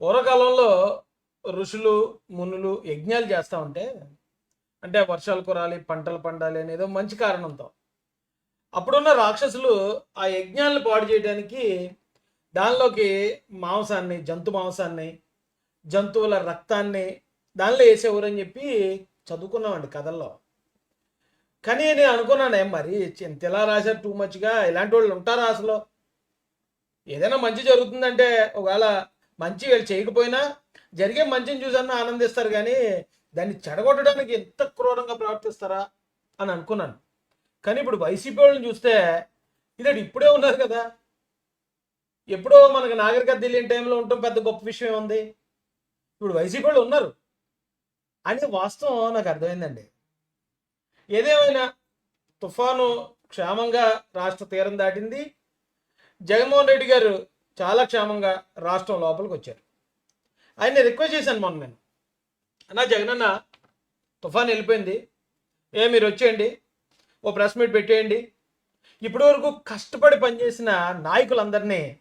పూర్వకాలంలో ఋషులు మునులు యజ్ఞాలు చేస్తూ ఉంటే అంటే వర్షాలు కురాలి పంటలు పండాలి అనేదో మంచి కారణంతో. అప్పుడున్న రాక్షసులు ఆ యజ్ఞాలను పాడు చేయడానికి దానిలోకి మాంసాన్ని జంతు మాంసాన్ని జంతువుల రక్తాన్ని దానిలో వేసేవారని చెప్పి చదువుకున్నామండి కథల్లో. కానీ నేను అనుకున్నానే మరి ఇంత ఇలా రాశారు టూ మచ్గా ఇలాంటి వాళ్ళు ఉంటారా అసలు? ఏదైనా మంచి జరుగుతుందంటే ఒకవేళ మంచి వీళ్ళు చేయకపోయినా జరిగే మంచిని చూసన్నా ఆనందిస్తారు కానీ దాన్ని చెడగొట్టడానికి ఎంత క్రూరంగా ప్రవర్తిస్తారా అని అనుకున్నాను. కానీ ఇప్పుడు వైసీపీ వాళ్ళని చూస్తే ఇది ఇప్పుడే ఉన్నారు కదా. ఎప్పుడో మనకు నాగరికత తెలియని టైంలో ఉండటం పెద్ద గొప్ప విషయం ఉంది ఇప్పుడు వైసీపీ వాళ్ళు ఉన్నారు. అనే వాస్తవం నాకు అర్థమైందండి. ఏదేమైనా తుఫాను క్షేమంగా రాష్ట్ర తీరం దాటింది. జగన్మోహన్ రెడ్డి గారు చాలా క్షేమంగా రాష్ట్రం లోపలికి వచ్చారు. ఆయన్ని రిక్వెస్ట్ చేశాను మొన్న నేను. అన్నా జగనన్న తుఫాన్ వెళ్ళిపోయింది. ఏ మీరు వచ్చేయండి. ఓ ప్రెస్ మీట్ పెట్టేయండి. ఇప్పటి వరకు కష్టపడి పనిచేసిన నాయకులందరినీ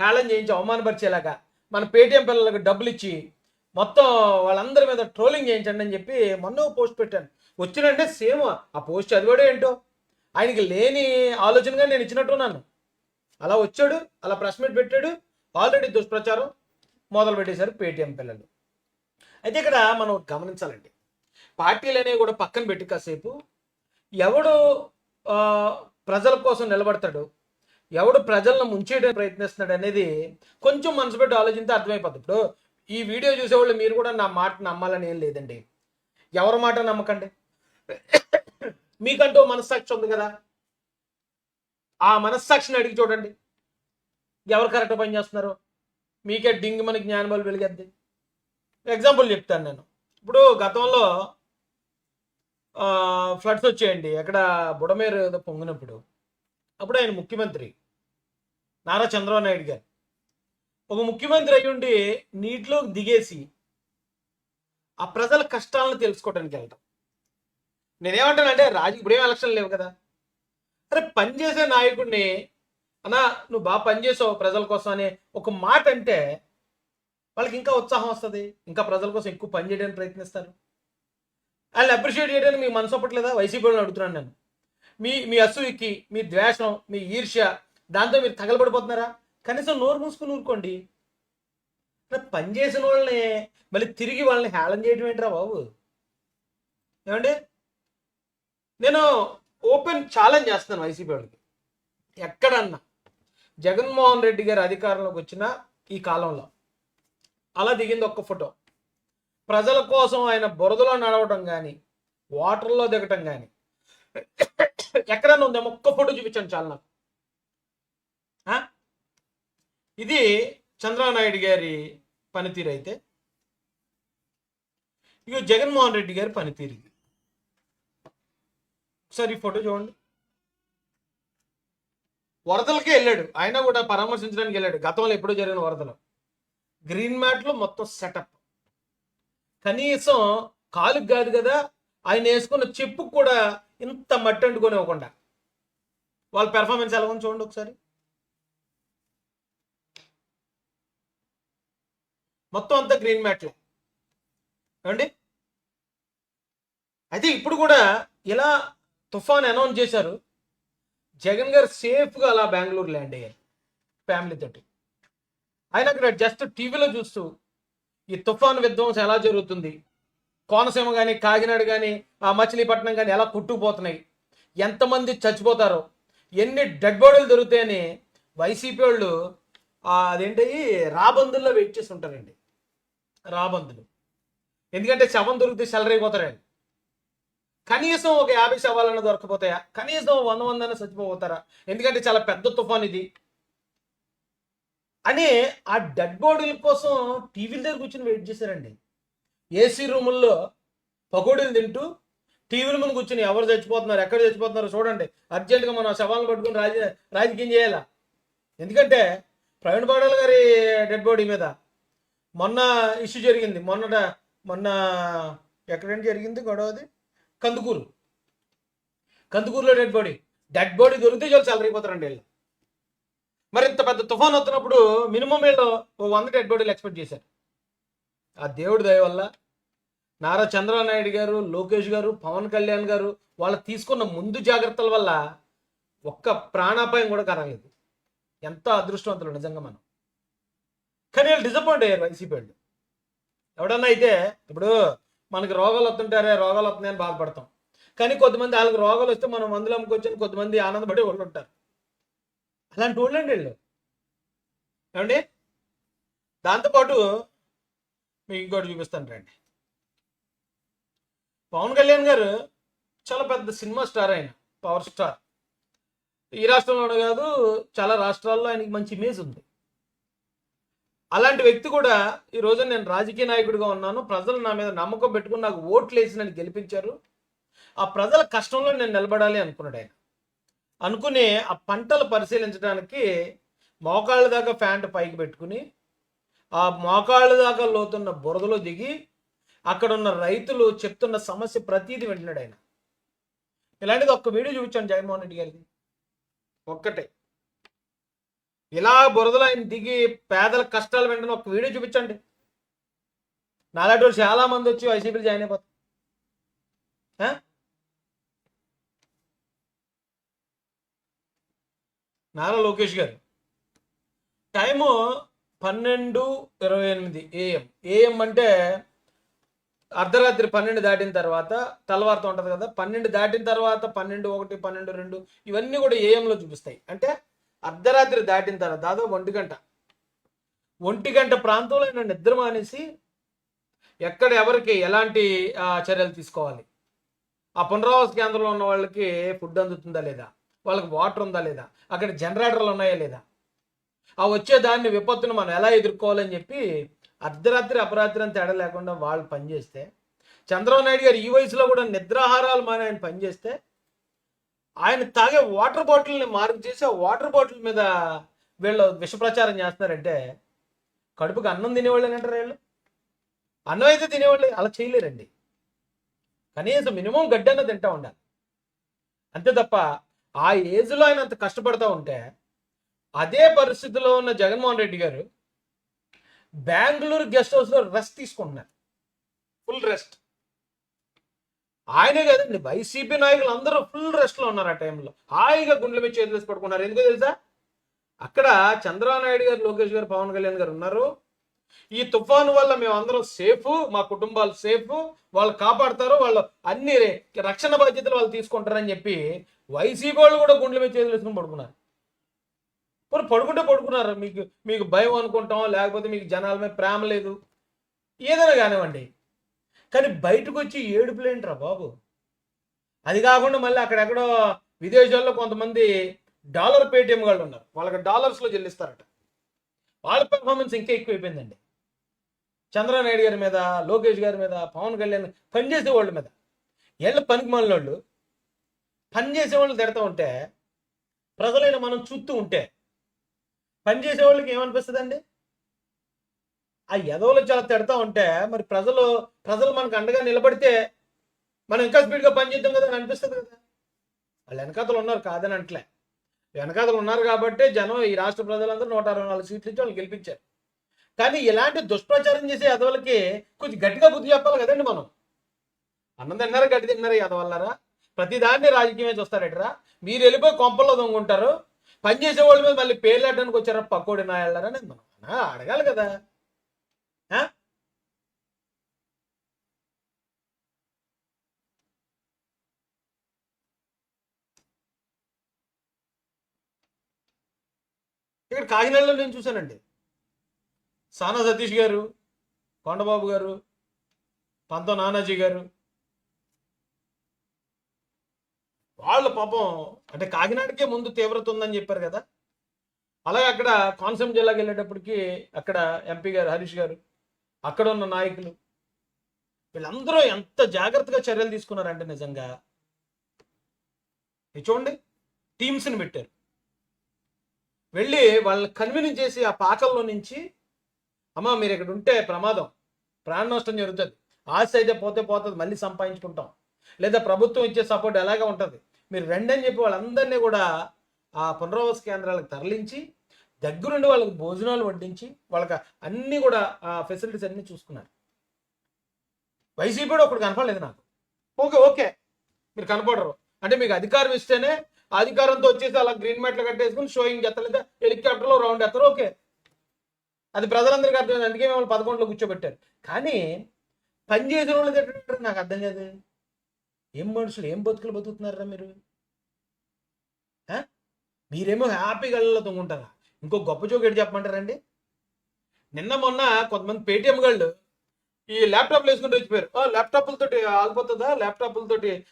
హేళన చేయించి అవమానపరిచేలాగా మన పేటీఎం పిల్లలకు డబ్బులు ఇచ్చి మొత్తం వాళ్ళందరి మీద ట్రోలింగ్ చేయించండి అని చెప్పి మొన్న పోస్ట్ పెట్టాను. వచ్చినంటే సేమ్ ఆ పోస్ట్ చదివాడు ఏంటో. ఆయనకి లేని ఆలోచనగా నేను ఇచ్చినట్టున్నాను. అలా వచ్చాడు అలా ప్రెస్ మీట్ పెట్టాడు. ఆల్రెడీ దుష్ప్రచారం మొదలు పెట్టేశారు పేటీఎం పిల్లలు. అయితే ఇక్కడ మనం గమనించాలండి. పార్టీలు అనేవి కూడా పక్కన పెట్టి కాసేపు ఎవడు ప్రజల కోసం నిలబడతాడు ఎవడు ప్రజలను ముంచేయడానికి ప్రయత్నిస్తున్నాడు అనేది కొంచెం మనసు పెట్టి ఆలోచిస్తే అర్థమైపోతుంది ఇప్పుడు ఈ వీడియో చూసేవాళ్ళు మీరు కూడా నా మాట నమ్మాలని ఏం లేదండి. ఎవరి మాట నమ్మకండి? మీకంటూ మనస్సాక్షి ఉంది కదా. ఆ మనస్సాక్షిని అడిగి చూడండి. ఎవరు కరెక్ట్ పని చేస్తున్నారు మీకే డింగ్ మన జ్ఞానబలు వెలిగద్ది. ఎగ్జాంపుల్ చెప్తాను నేను. ఇప్పుడు గతంలో ఫ్లడ్స్ వచ్చాయండి. ఎక్కడ బుడమేరు ఏదో పొంగినప్పుడు. అప్పుడు ఆయన ముఖ్యమంత్రి. నారా చంద్రబాబు నాయుడు గారు. ఒక ముఖ్యమంత్రి అయి ఉండి నీటిలో దిగేసి ఆ ప్రజల కష్టాలను తెలుసుకోవడానికి వెళ్ళటం. నేనేమంటానంటే రాజు ఇప్పుడేం ఎలక్షన్ లేవు కదా. అరే పనిచేసే నాయకుడిని అన్నా నువ్వు బాగా పనిచేసావు ప్రజల కోసం అనే ఒక మాట అంటే వాళ్ళకి ఇంకా ఉత్సాహం వస్తుంది. ఇంకా ప్రజల కోసం ఎక్కువ పని చేయడానికి ప్రయత్నిస్తారు. వాళ్ళు అప్రిషియేట్ చేయడానికి మీకు మనసు అప్పట్లేదా వైసీపీ వాళ్ళని అడుగుతున్నాను నేను. మీ మీ అసూయకి మీ ద్వేషం మీ ఈర్ష్య దాంతో మీరు తగలబడిపోతున్నారా? కనీసం నోరు మూసుకుని ఊరుకోండి. పనిచేసిన పని చేసిన వాళ్ళని మళ్ళీ తిరిగి వాళ్ళని హేళన చేయడం ఏంట్రా బాబు? ఏమండి? నేను ఓపెన్ ఛాలెంజ్ చేస్తున్నాను వైసీపీ వాళ్ళకి. ఎక్కడన్నా జగన్మోహన్ రెడ్డి గారు అధికారంలోకి వచ్చిన ఈ కాలంలో అలా దిగింది ఒక్క ఫోటో. ప్రజల కోసం ఆయన బురదలో నడవటం కానీ వాటర్లో దిగటం కానీ ఎక్కడన్నా ఉందేమో ఒక్క ఫోటో చూపించాను చాలా నాకు. ఇది చంద్రనాయుడు గారి పనితీరు అయితే ఇక జగన్మోహన్ రెడ్డి గారి పనితీరు ఇది. ఒకసారి ఈ ఫోటో చూడండి. వరదలకే వెళ్ళాడు. ఆయన కూడా పరామర్శించడానికి వెళ్ళాడు. గతంలో ఎప్పుడో జరిగిన వరదలు. గ్రీన్ మ్యాట్లో మొత్తం సెటప్ కనీసం కాలుకి కాదు కదా ఆయన వేసుకున్న చెప్పు కూడా ఇంత మట్టి అంటుకొని ఇవ్వకుండా. వాళ్ళ పెర్ఫార్మెన్స్ ఎలా ఉంది చూడండి ఒకసారి. మొత్తం అంతా గ్రీన్ మ్యాట్లు ఏమండి? అయితే ఇప్పుడు కూడా ఇలా తుఫాన్ అనౌన్స్ చేశారు. జగన్ గారు సేఫ్గా అలా బెంగళూరు ల్యాండ్ అయ్యారు ఫ్యామిలీ తోటి. ఆయన అక్కడ జస్ట్ టీవీలో చూస్తూ ఈ తుఫాన్ విధ్వంసం ఎలా జరుగుతుంది కోనసీమ కానీ కాకినాడ కానీ ఆ మచిలీపట్నం కానీ ఎలా కుట్టుకుపోతున్నాయి ఎంతమంది చచ్చిపోతారో ఎన్ని డెడ్ బాడీలు దొరుకుతాయని వైసీపీ వాళ్ళు అదేంటి రాబందుల్లో వెయిట్ చేసి ఉంటారండి రాబందులు. ఎందుకంటే శవం దొరికితే సెలరైపోతారండి కనీసం ఒక యాభై శవాలన్నా దొరకపోతాయా? కనీసం వంద వందన చచ్చిపోతారా? ఎందుకంటే చాలా పెద్ద తుఫాన్ ఇది అని ఆ డెడ్ బాడీల కోసం టీవీల దగ్గర కూర్చొని వెయిట్ చేశారండి. ఏసీ రూముల్లో పకోడీలు తింటూ టీవీల ముందు కూర్చొని ఎవరు చచ్చిపోతున్నారు ఎక్కడ చచ్చిపోతున్నారు చూడండి. అర్జెంటుగా మనం శవాలను పట్టుకుని రాజ రాజకీయం చేయాలా? ఎందుకంటే ప్రవీణ్ బాడల్ గారి డెడ్ బాడీ మీద మొన్న ఇష్యూ జరిగింది. మొన్నట మొన్న ఎక్కడంటే జరిగింది గొడవది కందుకూరు. కందుకూరులో డెడ్ బాడీ డెడ్ బాడీ దొరికితే చాలు చల్లరైపోతారండి వీళ్ళు. మరి ఇంత పెద్ద తుఫాన్ వస్తున్నప్పుడు మినిమం వీళ్ళు ఓ వంద డెడ్ బాడీలు ఎక్స్పెక్ట్ చేశారు. ఆ దేవుడి దయ వల్ల నారా చంద్రబాబు నాయుడు గారు లోకేష్ గారు పవన్ కళ్యాణ్ గారు వాళ్ళు తీసుకున్న ముందు జాగ్రత్తల వల్ల ఒక్క ప్రాణాపాయం కూడా కరగలేదు ఎంత అదృష్టవంతులు నిజంగా మనం. కానీ వీళ్ళు డిసప్పాయింట్ అయ్యారు వైసీపీ వాళ్ళు. ఎవడన్నా అయితే ఇప్పుడు మనకి రోగాలు వస్తుంటారే రోగాలు వస్తున్నాయని బాధపడతాం. కానీ కొంతమంది వాళ్ళకి రోగాలు వస్తే మనం మందులు అమ్ముకొచ్చి కొంతమంది ఆనందపడే వాళ్ళు ఉంటారు. అలాంటి వాళ్ళండి వీళ్ళు. ఏమండి? దాంతోపాటు మీకు ఇంకోటి చూపిస్తాను రండి. పవన్ కళ్యాణ్ గారు చాలా పెద్ద సినిమా స్టార్ ఆయన పవర్ స్టార్. ఈ రాష్ట్రంలోనే కాదు చాలా రాష్ట్రాల్లో ఆయనకి మంచి ఇమేజ్ ఉంది. అలాంటి వ్యక్తి కూడా ఈ రోజు నేను రాజకీయ నాయకుడిగా ఉన్నాను. ప్రజలు నా మీద నమ్మకం పెట్టుకుని నాకు ఓట్లు వేసి నన్ను గెలిపించారు. ఆ ప్రజల కష్టంలో నేను నిలబడాలి అనుకున్నాడు ఆయన. అనుకుని ఆ పంటలు పరిశీలించడానికి మోకాళ్ళ దాకా ప్యాంట్ పైకి పెట్టుకుని ఆ మోకాళ్ళ దాకా లోతున్న బురదలో దిగి అక్కడ ఉన్న రైతులు చెప్తున్న సమస్య ప్రతీది వింటున్నాడు ఆయన. ఇలాంటిది ఒక్క వీడియో చూపించాను జగన్మోహన్ రెడ్డి గారికి ఒక్కటే. ఇలా బురదలో ఆయన దిగి పేదల కష్టాలు వెంటనే ఒక వీడియో చూపించండి. నాలాంటి వాళ్ళు చాలా మంది వచ్చి వైసీపీలో జాయిన్ అయిపోతారు. నారా లోకేష్ గారు టైము పన్నెండు ఇరవై ఎనిమిది ఏఎం. ఏఎం అంటే అర్ధరాత్రి పన్నెండు దాటిన తర్వాత తెల్లవారుతూ ఉంటుంది కదా పన్నెండు దాటిన తర్వాత పన్నెండు ఒకటి పన్నెండు రెండు ఇవన్నీ కూడా ఏఎంలో చూపిస్తాయి. అంటే అర్ధరాత్రి దాటిన తర్వాత దాదాపు ఒంటి గంట. ఒంటి గంట ప్రాంతంలో నన్ను నిద్ర మానేసి ఎక్కడ ఎవరికి ఎలాంటి చర్యలు తీసుకోవాలి? ఆ పునరావాస కేంద్రంలో ఉన్న వాళ్ళకి ఫుడ్ అందుతుందా లేదా? వాళ్ళకి వాటర్ ఉందా లేదా? అక్కడ జనరేటర్లు ఉన్నాయా లేదా? ఆ వచ్చే దాన్ని విపత్తును మనం ఎలా ఎదుర్కోవాలని చెప్పి అర్ధరాత్రి అపరాత్రి అని తేడా లేకుండా వాళ్ళు పనిచేస్తే చంద్రబాబు నాయుడు గారు ఈ వయసులో కూడా నిద్రాహారాలు మాని ఆయన పనిచేస్తే ఆయన తాగే వాటర్ బాటిల్ని మార్క్ చేసి ఆ వాటర్ బాటిల్ మీద వీళ్ళు విష ప్రచారం చేస్తున్నారంటే కడుపుకి అన్నం తినేవాళ్ళు అంటారు వీళ్ళు? అన్నం అయితే తినేవాళ్ళు అలా చేయలేరండి. కనీసం మినిమం గడ్డన్న తింటా ఉండాలి. అంతే తప్ప ఆ ఏజ్లో ఆయన అంత కష్టపడతా ఉంటే అదే పరిస్థితిలో ఉన్న జగన్మోహన్ రెడ్డి గారు బెంగళూరు గెస్ట్ హౌస్లో రెస్ట్ తీసుకుంటున్నారు. Full rest. ఆయనే కదండి. వైసీపీ నాయకులు అందరూ ఫుల్ రెస్ట్లో ఉన్నారు ఆ టైంలో. హాయిగా గుండెల మీద చేతులు వేసి పడుకున్నారు. ఎందుకో తెలుసా? అక్కడ చంద్రబాబు నాయుడు గారు లోకేష్ గారు పవన్ కళ్యాణ్ గారు ఉన్నారు. ఈ తుఫాను వల్ల మేము అందరం సేఫ్ మా కుటుంబాలు సేఫ్ వాళ్ళు కాపాడతారు వాళ్ళు అన్ని రక్షణ బాధ్యతలు వాళ్ళు తీసుకుంటారని చెప్పి వైసీపీ వాళ్ళు కూడా గుండెల మీద చేతులు వేసుకుని పడుకున్నారు. పోనీ పడుకుంటే పడుకున్నారు. మీకు మీకు భయం అనుకుంటాం లేకపోతే మీకు జనాల మీద ప్రేమ లేదు? ఏదైనా కానివ్వండి. కానీ బయటకు వచ్చి ఏడుపులేంట్రా బాబు? అది కాకుండా మళ్ళీ అక్కడెక్కడో విదేశాల్లో కొంతమంది డాలర్ పేటిఎం వాళ్ళు ఉన్నారు. వాళ్ళకి డాలర్స్లో చెల్లిస్తారట. వాళ్ళ పెర్ఫార్మెన్స్ ఇంకా ఎక్కువైపోయిందండి. చంద్రనాయుడు గారి మీద లోకేష్ గారి మీద పవన్ కళ్యాణ్ పనిచేసే వాళ్ళ మీద. వీళ్ళ పనికి వాళ్ళు పనిచేసే వాళ్ళు తిడతా ఉంటే ప్రజలైన మనం చూస్తూ ఉంటే పనిచేసే వాళ్ళకి ఏమనిపిస్తుందండి? ఆ ఎదవలు చాలా తిడతా ఉంటే మరి ప్రజలు ప్రజలు మనకు అండగా నిలబడితే మనం ఇంకా స్పీడ్గా పనిచేద్దాం కదా అని అనిపిస్తుంది కదా. వాళ్ళు వెనకాతలు ఉన్నారు కాదని అంటలే వెనకాతలు ఉన్నారు కాబట్టి జనం ఈ రాష్ట్ర ప్రజలందరూ నూట అరవై నాలుగు సీట్లు ఇచ్చి వాళ్ళు గెలిపించారు. కానీ ఇలాంటి దుష్ప్రచారం చేసే ఎదవలకి కొంచెం గట్టిగా బుద్ధి చెప్పాలి కదండి మనం. అన్నం తిన్నారా గట్టి తిన్నారా ఎదవల్లారా ప్రతి దాన్ని రాజకీయమే చూస్తారటరా? మీరు వెళ్ళిపోయి కొంపల్లో దొంగుంటారు పని చేసే వాళ్ళ మీద మళ్ళీ పేర్లు అడ్డానికి వచ్చారా పక్కోడి నాయాళ్ళారా నేను మనం అడగాలి కదా. ఇక్కడ కాకినాడలో నేను చూశానండి. సానా సతీష్ గారు కొండబాబు గారు పంతో నానాజీ గారు. వాళ్ళ పాపం అంటే కాకినాడకే ముందు తీవ్రత ఉందని చెప్పారు కదా. అలాగే అక్కడ కోనసీమ జిల్లాకి వెళ్ళేటప్పటికి అక్కడ ఎంపీ గారు హరీష్ గారు అక్కడ ఉన్న నాయకులు. వీళ్ళందరూ ఎంత జాగ్రత్తగా చర్యలు తీసుకున్నారంటే నిజంగా ఇది చూడండి టీమ్స్ని పెట్టారు. వెళ్ళి వాళ్ళని కన్విన్స్ చేసి ఆ పాకల్లో నుంచి అమ్మ మీరు ఇక్కడ ఉంటే ప్రమాదం ప్రాణ నష్టం జరుగుతుంది. ఆశ అయితే పోతే పోతుంది మళ్ళీ సంపాదించుకుంటాం. లేదా ప్రభుత్వం ఇచ్చే సపోర్ట్ ఎలాగే ఉంటుంది? మీరు రండి అని చెప్పి వాళ్ళందరినీ కూడా ఆ పునరావాస కేంద్రాలకు తరలించి దగ్గరుండి వాళ్ళకి భోజనాలు వడ్డించి వాళ్ళకి అన్నీ కూడా ఆ ఫెసిలిటీస్ అన్నీ చూసుకున్నారు. వైసీపీ కూడా ఒకటి కనపడలేదు నాకు. Okay okay. మీరు కనపడరు. అంటే మీకు అధికారం ఇస్తేనే అధికారంతో వచ్చేసి అలా గ్రీన్ మ్యాట్లు కట్టేసుకుని షోయింగ్ చేస్తలేదా హెలికాప్టర్లో రౌండ్ చేస్తారు ఓకే. అది ప్రజలందరికీ అర్థం అందుకే మిమ్మల్ని పదకొండులో కూర్చోబెట్టారు. కానీ పని చేసిన వాళ్ళు నాకు అర్థం కాదు. ఏం మనుషులు ఏం బతుకులు బతుకుతున్నారా మీరు? మీరేమో హ్యాపీగా గళ్ళలో తొంగుంటారా ఇంకో గొప్ప జోక్ చెప్పమంటారండి? నిన్న మొన్న కొంతమంది పేటిఎం గళ్ళు ఈ ల్యాప్టాప్లు వేసుకుంటూ వచ్చిపోయారు. "ఆ, ల్యాప్టాప్లతోటి ఆగిపోతుందా? ల్యాప్టాప్లతోటి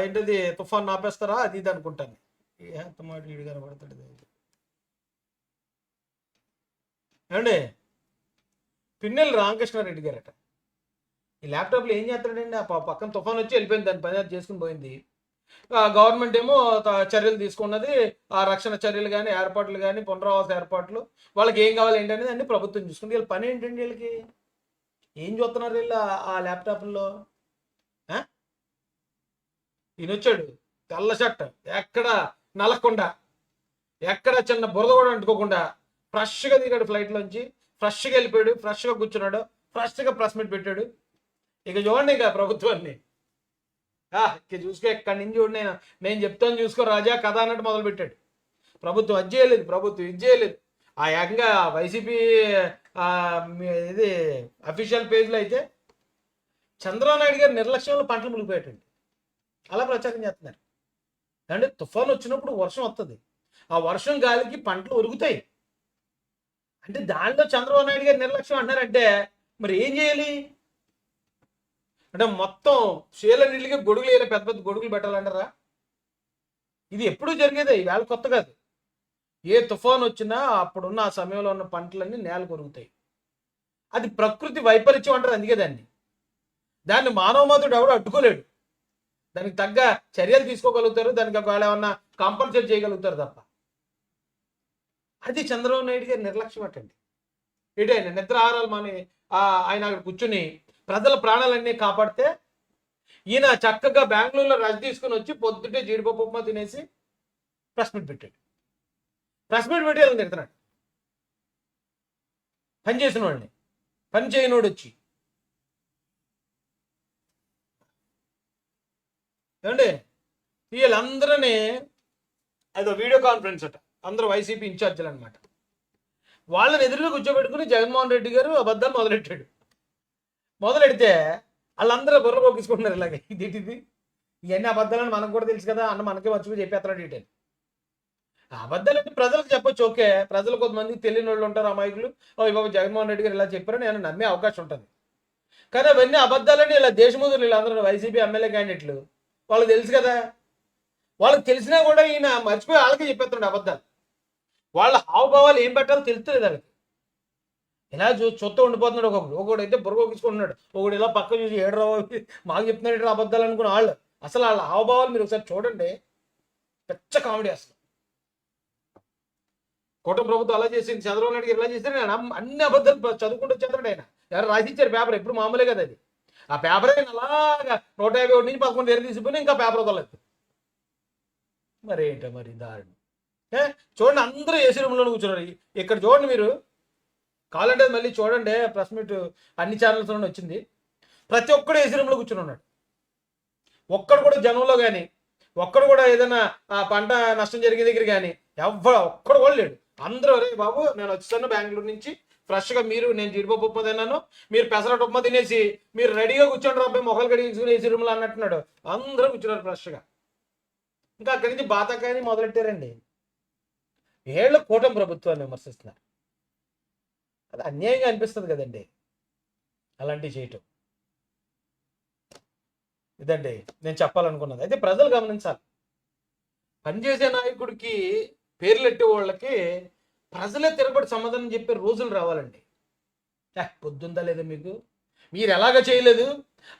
ఏంటది తుఫాన్ ఆపేస్తారా? అది ఇది అనుకుంటాను ఎంత మాట వీడు కనబడతాడు ఏమండి? పిన్నెల్లి రామకృష్ణారెడ్డి గారట. ఈ ల్యాప్టాప్లో ఏం చేస్తాడండి? ఆ పక్కన తుఫాన్ వచ్చి వెళ్ళిపోయింది. దాని పని అది చేసుకుని పోయింది. గవర్నమెంట్ ఏమో చర్యలు తీసుకున్నది. ఆ రక్షణ చర్యలు కానీ ఏర్పాట్లు కానీ పునరావాస ఏర్పాట్లు. వాళ్ళకి ఏం కావాలి అనేది అన్ని ప్రభుత్వం చూసుకుంది. వీళ్ళ పని ఏంటండి వీళ్ళకి? ఏం చూస్తున్నారు వీళ్ళు ఆ- ల్యాప్టాప్లో? ఈయన తెల్ల షర్ట్. ఎక్కడ? నలకుండా ఎక్కడ చిన్న బురద కూడా అంటుకోకుండా ఫ్రెష్గా దిగాడు ఫ్లైట్లోంచి ఫ్రెష్గా వెళ్ళిపోయాడు. ఫ్రెష్గా కూర్చున్నాడు. ఫ్రెష్గా ప్రెస్ మీట్ పెట్టాడు. ఇక చూడండి ఇక ప్రభుత్వాన్ని. చూసుకో ఎక్కడి నుంచి చూడు నేను. నేను చెప్తాను చూసుకో రాజా కథ అన్నట్టు మొదలు పెట్టాడు ప్రభుత్వం అది చేయలేదు ప్రభుత్వం ఇది చేయలేదు. ఆ ఏకంగా వైసీపీ ఇది అఫీషియల్ పేజ్లో అయితే చంద్రబాబు నాయుడు గారు నిర్లక్ష్యంలో పంటలు మునిగిపోయేటండి. అలా ప్రచారం చేస్తున్నారు. అంటే తుఫాన్ వచ్చినప్పుడు వర్షం వస్తుంది ఆ వర్షం గాలికి పంటలు ఒరుగుతాయి. అంటే దానిలో చంద్రబాబు నాయుడు గారు నిర్లక్ష్యం అంటున్నారంటే మరి ఏం చేయాలి? అంటే మొత్తం శీల నీళ్ళకి గొడుగులు వేయాలి పెద్ద పెద్ద గొడుగులు పెట్టాలంటారా? ఇది ఎప్పుడూ జరిగేదే ఈవేళ కొత్త కాదు. ఏ తుఫాన్ వచ్చినా అప్పుడున్న ఆ సమయంలో ఉన్న పంటలన్నీ నేల కొరుగుతాయి అది ప్రకృతి వైపరీత్యం అంటారు అందుకే దాన్ని. దాన్ని మానవ మాతుడు ఎవడు అడ్డుకోలేడు. దానికి తగ్గ చర్యలు తీసుకోగలుగుతారు దానికి ఒకవేళ ఏమన్నా కాంపన్సేట్ చేయగలుగుతారు తప్ప. అది చంద్రబాబు నాయుడు గారి నిర్లక్ష్యం అటండి. ఇటే ఆయన నిద్ర ఆహారాలు మాని ఆయన అక్కడ కూర్చుని ప్రజల ప్రాణాలన్నీ కాపాడితే ఈయన చక్కగా బెంగళూరులో రజ తీసుకుని వచ్చి పొద్దుటే జీడిపప్పు ఉప్మా తినేసి ప్రెస్ మీట్ పెట్టాడు. ప్రెస్ మీట్ పెట్టి వాళ్ళని తిడుతున్నాడు పని చేసిన వాడిని. పని చేయనోడు వచ్చి. ఏమండి? వీళ్ళందరినీ అదో వీడియో కాన్ఫరెన్స్ అట. అందరూ వైసీపీ ఇన్ఛార్జీలు అనమాట వాళ్ళని ఎదురుగా కూర్చోబెట్టుకుని జగన్మోహన్ రెడ్డి గారు అబద్ధాలు మొదలెట్టాడు. మొదలెడితే వాళ్ళందరూ బుర్ర పోగించుకుంటున్నారు ఇలాగే. ఇదేంటిది? ఇవన్నీ అబద్ధాలని మనకు కూడా తెలుసు కదా అన్న మనకే మర్చిపోయి చెప్పేస్తున్నాడు డీటెయిల్. అబద్ధాలు ప్రజలకు చెప్పొచ్చు ఓకే. ప్రజలు కొంతమంది తెలియని వాళ్ళు ఉంటారు అమాయకులు. ఓ బాబు జగన్మోహన్ రెడ్డి గారు ఇలా చెప్పారని నేను నమ్మే అవకాశం ఉంటుంది. కానీ అవన్నీ అబద్ధాలని ఇలా దేశముదులు వీళ్ళందరూ వైసీపీ ఎమ్మెల్యే క్యాండిడేట్లు వాళ్ళకి తెలుసు కదా. వాళ్ళకి తెలిసినా కూడా ఈయన మర్చిపోయి వాళ్ళకే చెప్పేస్తున్నాడు అబద్ధాలు. వాళ్ళ హావభావాలు ఏం పెట్టాలో తెలుస్తుంది వాళ్ళకి. ఇలా చూ చూస్తూ ఉండిపోతున్నాడు ఒకడు. ఒకడు అయితే బుర్రగొక్కించుకుంటున్నాడు ఒకడు ఇలా పక్క చూసి ఏడు మాకు చెప్తున్నాడు ఇట్లా అబద్ధాలు అనుకున్న వాళ్ళు అసలు వాళ్ళ హావభావాలు మీరు ఒకసారి చూడండి. పెచ్చ కామెడీ అసలు. కూటమి ప్రభుత్వం అలా చేసింది. చంద్రబాబు నాయుడు ఇలా చేస్తే నేను అన్ని అబద్ధాలు చదువుకుంటూ చంద్రుడు ఆయన. ఎవరు రాసిచ్చారు పేపర్? ఎప్పుడు మామూలే కదా అది. ఆ పేపర్ ఆయన అలాగా నూట యాభై ఒకటి నుంచి పదకొండు ఏళ్ళు తీసుకుని ఇంకా పేపర్ వదలదు మరి ఏంటో మరి దారుణం. ఏ? చూడండి అందరూ ఏసీ రూమ్లో కూర్చున్నారు. ఇక్కడ చూడండి మీరు. కావాలంటే మళ్ళీ చూడండి ప్రెస్ మీట్ అన్ని ఛానల్స్లోనే వచ్చింది. ప్రతి ఒక్కడు ఏసీ రూమ్లో కూర్చుని ఉన్నాడు. ఒక్కడు కూడా జనంలో కానీ ఒక్కడు కూడా ఏదైనా పంట నష్టం జరిగే దగ్గర కానీ ఎవ్వరు ఒక్కడు కూడా లేడు. అందరూ అరే బాబు నేను వచ్చాను బెంగళూరు నుంచి. ఫ్రెష్గా మీరు నేను జీడిపప్పు ఉప్మా తిన్నాను. మీరు పెసరట్ ఉప్మా తినేసి మీరు రెడీగా కూర్చోండి అబ్బాయి మొక్కలు కడిగించుకుని ఏసీ రూమ్లో అన్నట్టున్నాడు. అందరూ కూర్చున్నారు ఫ్రెష్గా ఇంకా అక్కడి నుంచి బాతాకాయని మొదలెట్టారండి. ఏళ్ళ కూటమి ప్రభుత్వాన్ని విమర్శిస్తున్నారు. అది అన్యాయంగా అనిపిస్తుంది కదండి. అలాంటివి చేయటం. ఇదండి నేను చెప్పాలనుకున్నది. అయితే ప్రజలు గమనించాలి. పనిచేసే నాయకుడికి పేర్లెట్టే వాళ్ళకి ప్రజలే తిరగబడి సమాధానం చెప్పే రోజులు రావాలండి. ఏ, పొద్దుందా లేదా మీకు? మీరు ఎలాగ చేయలేదు?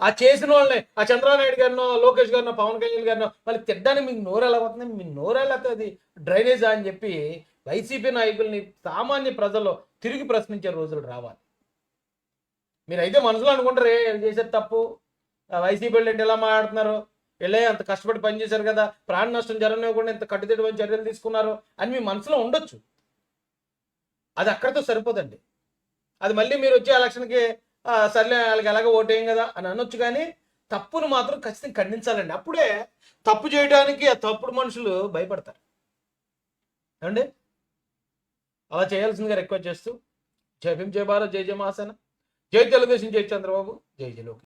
ఆ చేసిన వాళ్ళని ఆ చంద్రబాబు గారినో లోకేష్ గారినో పవన్ కళ్యాణ్ గారినో వాళ్ళు తిట్టడానికి మీకు నోరు ఎలా అవుతుంది మీ నోరు ఎలా అది డ్రైనేజ్ అని చెప్పి వైసీపీ నాయకుల్ని సామాన్య ప్రజలు తిరిగి ప్రశ్నించే రోజులు రావాలి. మీరైతే మనసులో అనుకుంటారే వీళ్ళు చేసేది తప్పు? వైసీపీ వాళ్ళు ఎలా మాట్లాడుతున్నారు? వెళ్ళే అంత కష్టపడి పనిచేశారు కదా ప్రాణ నష్టం జరగనివ్వకుండా ఇంత కట్టుదిట్టమైన చర్యలు తీసుకున్నారు అని మీ మనసులో ఉండొచ్చు. అది అక్కడితో సరిపోదండి. అది మళ్ళీ మీరు వచ్చే ఎలక్షన్కి సర్లే వాళ్ళకి ఎలాగ ఓటేయం కదా అని అనొచ్చు కానీ తప్పును మాత్రం ఖచ్చితంగా ఖండించాలండి. అప్పుడే తప్పు చేయడానికి ఆ తప్పుడు మనుషులు భయపడతారు. ఏమండి? అలా చేయాల్సిందిగా రిక్వెస్ట్ చేస్తూ జై భీమ్ జయ భారత్ జై జయ మహాసేన జై తెలుగుదేశం జై చంద్రబాబు జై జై లోకేష్.